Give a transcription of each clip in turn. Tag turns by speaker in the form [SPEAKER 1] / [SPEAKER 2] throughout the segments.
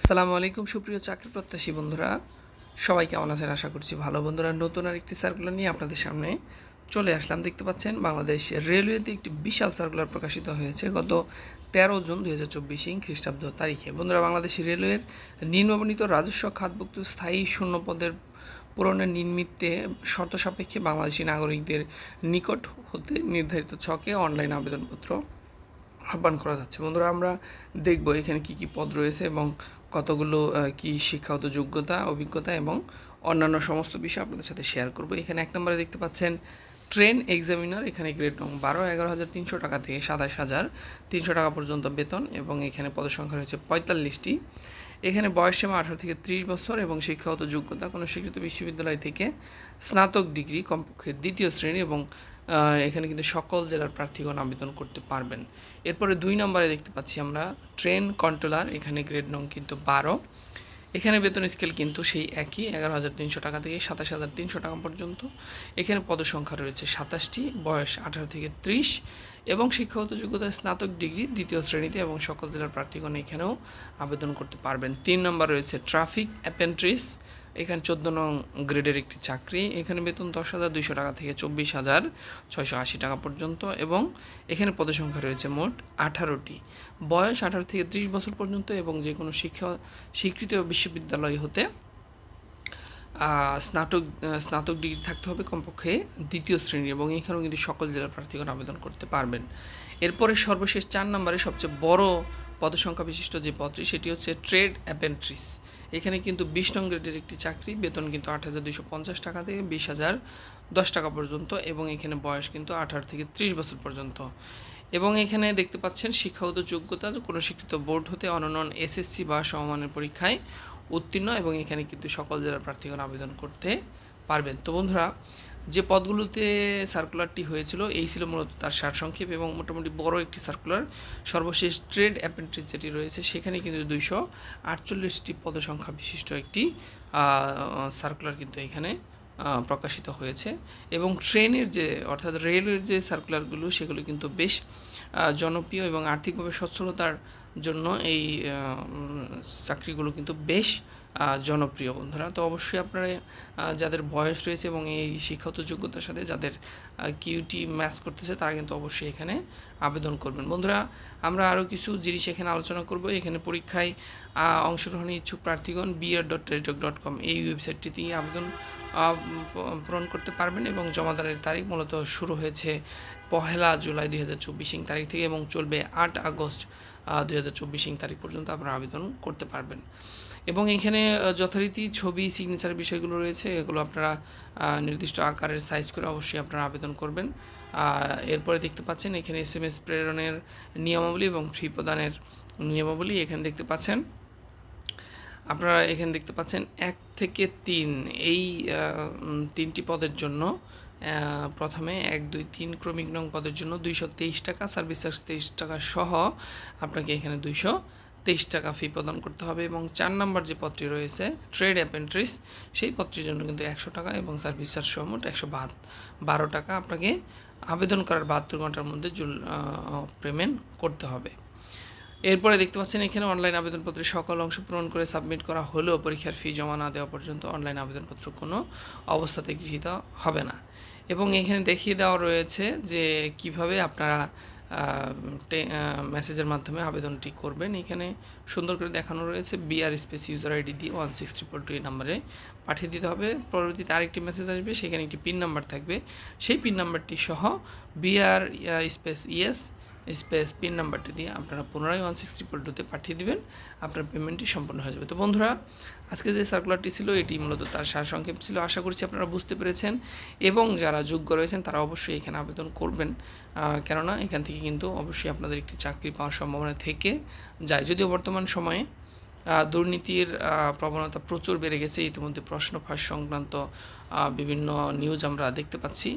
[SPEAKER 1] আসসালামু আলাইকুম, সুপ্রিয় চাকরি প্রত্যাশী বন্ধুরা। সবাই কেমন আছেন? আশা করছি ভালো। বন্ধুরা, নতুন আর একটি সার্কুলার নিয়ে আপনাদের সামনে চলে আসলাম। দেখতে পাচ্ছেন, বাংলাদেশ রেলওয়েতে একটি বিশাল সার্কুলার প্রকাশিত হয়েছে গত তেরো জুন দুই হাজার চব্বিশ খ্রিস্টাব্দ তারিখে। বন্ধুরা, বাংলাদেশ রেলওয়ের নিম্নবর্ণিত রাজস্ব, খাতভুক্ত, স্থায়ী শূন্য পদের পূরণের নিমিত্তে শর্ত সাপেক্ষে বাংলাদেশি নাগরিকদের নিকট হতে নির্ধারিত ছকে অনলাইন আবেদনপত্র আহ্বান করা যাচ্ছে। বন্ধুরা, আমরা দেখব এখানে কি কি পদ রয়েছে এবং কতগুলো কি শিক্ষাগত যোগ্যতা, অভিজ্ঞতা এবং অন্যান্য সমস্ত বিষয় আপনাদের সাথে শেয়ার করব। এখানে এক নম্বরে দেখতে পাচ্ছেন, ট্রেন এক্সামিনার, এখানে গ্রেড নং বারো, এগারো হাজার তিনশো টাকা থেকে সাতাশ হাজার তিনশো টাকা পর্যন্ত বেতন এবং এখানে পদসংখ্যা রয়েছে পঁয়তাল্লিশটি। এখানে বয়সসীমা আঠারো থেকে ত্রিশ বছর এবং শিক্ষাগত যোগ্যতা কোনো স্বীকৃত বিশ্ববিদ্যালয় থেকে স্নাতক ডিগ্রি, কমপক্ষে দ্বিতীয় শ্রেণি এবং এখানে কিন্তু সকল জেলার প্রার্থীগণ আবেদন করতে পারবেন। এরপরে দুই নম্বরে দেখতে পাচ্ছি আমরা ট্রেন কন্ট্রোলার, এখানে গ্রেড নং কিন্তু বারো। এখানে বেতন স্কেল কিন্তু সেই একই, এগারো হাজার তিনশো টাকা থেকে সাতাশ হাজার তিনশো টাকা পর্যন্ত। এখানে পদসংখ্যা রয়েছে সাতাশটি, বয়স আঠারো থেকে ত্রিশ। এবং শিক্ষাগত যোগ্যতা, স্নাতক ডিগ্রি দ্বিতীয় শ্রেণীতে এবং সকল জেলার প্রার্থীগণ এখানেও আবেদন করতে পারবেন। তিন নম্বর রয়েছে ট্রাফিক অ্যাপেন্ট্রিস এখানে চোদ্দ নং গ্রেডের একটি চাকরি, এখানে বেতন দশ হাজার দুইশো টাকা থেকে চব্বিশ হাজার ছয়শো আশি টাকা পর্যন্ত এবং এখানে পদসংখ্যা রয়েছে মোট আঠারোটি। বয়স আঠারো থেকে ত্রিশ বছর পর্যন্ত এবং যে কোনো শিক্ষা, স্বীকৃত বিশ্ববিদ্যালয় হতে স্নাতক স্নাতক ডিগ্রি থাকতে হবে কমপক্ষে দ্বিতীয় শ্রেণি এবং এখানেও কিন্তু সকল জেলার প্রার্থীগণ আবেদন করতে পারবেন। এরপরে সর্বশেষ চার নম্বরে সবচেয়ে বড় পদসংখ্যা বিশিষ্ট যে পদটি, সেটি হচ্ছে ট্রেড অ্যাপেন্ট্রিস। এখানে কিন্তু বিশ নং গ্রেডের একটি চাকরি, বেতন কিন্তু আট হাজার দুইশো পঞ্চাশ টাকা থেকে বিশ হাজার দশ টাকা পর্যন্ত এবং এখানে বয়স কিন্তু আঠারো থেকে ত্রিশ বছর পর্যন্ত। এবং এখানে দেখতে পাচ্ছেন শিক্ষাগত যোগ্যতা কোনো স্বীকৃত বোর্ড হতে অনন্য এসএসসি বা সমমানের পরীক্ষায় উত্তীর্ণ এবং এখানে কিন্তু সকল জেলার প্রার্থীগণ আবেদন করতে পারবেন। তো বন্ধুরা যে পদগুলোতে সার্কুলারটি হয়েছিল, এই ছিল মূলত তার সারসংক্ষেপ এবং মোটামুটি বড় একটি সার্কুলার সর্বশেষ ট্রেড অ্যাপ্রেন্টিস যেটি রয়েছে সেখানে কিন্তু দুইশো আটচল্লিশটি পদসংখ্যা বিশিষ্ট একটি সার্কুলার কিন্তু এখানে প্রকাশিত হয়েছে এবং ট্রেনের যে, অর্থাৎ রেলওয়ের যে সার্কুলারগুলো সেগুলো কিন্তু বেশ জনপ্রিয় এবং আর্থিকভাবে সচ্ছলতার জন্য এই চাকরিগুলো কিন্তু বেশ জনপ্রিয় বন্ধুরা। তো অবশ্যই আপনারা যাদের বয়স রয়েছে এবং এই শিক্ষাগত যোগ্যতার সাথে যাদের কিউটি ম্যাচ করতেছে তারা কিন্তু অবশ্যই এখানে আবেদন করবেন। বন্ধুরা আমরা আরও কিছু জিনিস এখানে আলোচনা করব। এখানে পরীক্ষায় আহ, অংশগ্রহণে ইচ্ছুক প্রার্থীগণ BR dot Teletalk dot com এই ওয়েবসাইটটিতে আবেদন পূরণ করতে পারবেন এবং জমাদানের তারিখ মূলত শুরু হয়েছে পহেলা জুলাই দুই হাজার চব্বিশ তারিখ থেকে এবং চলবে আট আগস্ট দুই হাজার চব্বিশ তারিখ পর্যন্ত আপনারা আবেদন করতে পারবেন। এবং এখানে যথারীতি ছবি সিগনেচার বিষয়গুলো রয়েছে, এগুলো আপনারা নির্দিষ্ট আকারের সাইজ করে অবশ্যই আপনারা আবেদন করবেন। এরপরে দেখতে পাচ্ছেন, এখানে এস এম এস প্রেরণের নিয়মাবলী এবং ফি প্রদানের নিয়মাবলী এখানে দেখতে পাচ্ছেন। আপনারা এখানে দেখতে পাচ্ছেন, এক থেকে তিন, এই তিনটি পদের জন্য প্রথমে এক, দুই, তিন ক্রমিক নং পদের জন্য দুইশো তেইশ টাকা সার্ভিস চার্জ তেইশ টাকা সহ আপনাকে এখানে দুইশো তেইশ টাকা ফি প্রদান করতে হবে এবং চার নাম্বার যে পদটি রয়েছে ট্রেড অ্যাপেন্ট্রিস সেই পদটির জন্য কিন্তু একশো টাকা এবং সার্ভিস চার্জ সহ মোট একশো বারো টাকা আপনাকে আবেদন করার বাহাত্তর ঘণ্টার মধ্যে জুল পেমেন্ট করতে হবে। এরপরে দেখতে পাচ্ছেন এখানে অনলাইন আবেদনপত্রের সকল অংশ পূরণ করে সাবমিট করা হলেও পরীক্ষার ফি জমা না দেওয়া পর্যন্ত অনলাইন আবেদনপত্র কোনো অবস্থাতে গৃহীত হবে না। এবং এখানে দেখিয়ে দেওয়া রয়েছে যে কীভাবে আপনারা মেসেজের মাধ্যমে আবেদনটি করবেন। এখানে সুন্দর করে দেখানো রয়েছে B R space user ID দিয়ে ওয়ান সিক্স ট্রিপল টু এই নাম্বারে পাঠিয়ে দিতে হবে। পরবর্তীতে আরেকটি মেসেজ আসবে, সেখানে একটি পিন নাম্বার থাকবে। সেই পিন নাম্বারটি সহ BR space ES space pin নাম্বারটি দিয়ে আপনারা পুনরায় ওয়ান সিক্স ট্রিপল টুতে পাঠিয়ে দেবেন, আপনার পেমেন্টটি সম্পন্ন হয়ে যাবে। তো বন্ধুরা, আজকে যে সার্কুলারটি ছিল, এটি মূলত তার সারসংক্ষেপ ছিল। আশা করছি আপনারা বুঝতে পেরেছেন এবং যারা যোগ্য রয়েছেন, তারা অবশ্যই এখানে আবেদন করবেন। কেননা এখান থেকে কিন্তু অবশ্যই আপনাদের একটি চাকরি পাওয়ার সম্ভাবনা থেকে যায়। যদিও বর্তমান সময়ে দুর্নীতির প্রবণতা প্রচুর বেড়ে গেছে। ইতিমধ্যে প্রশ্ন ফাঁস সংক্রান্ত বিভিন্ন নিউজ আমরা দেখতে পাচ্ছি।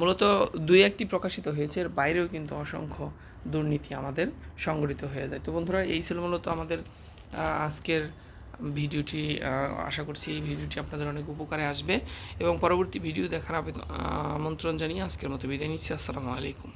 [SPEAKER 1] মূলত দুই একটি প্রকাশিত হয়েছে। এর বাইরেও কিন্তু অসংখ্য দুর্নীতি আমাদের সংগঠিত হয়ে যায়। তো বন্ধুরা, এই ছিল মূলত আমাদের আজকের ভিডিওটি। আশা করছি এই ভিডিওটি আপনাদের অনেক উপকারে আসবে। এবং পরবর্তী ভিডিও দেখার আমন্ত্রণ জানিয়ে আজকের মতো বিদায় নিচ্ছি। আসসালামু আলাইকুম।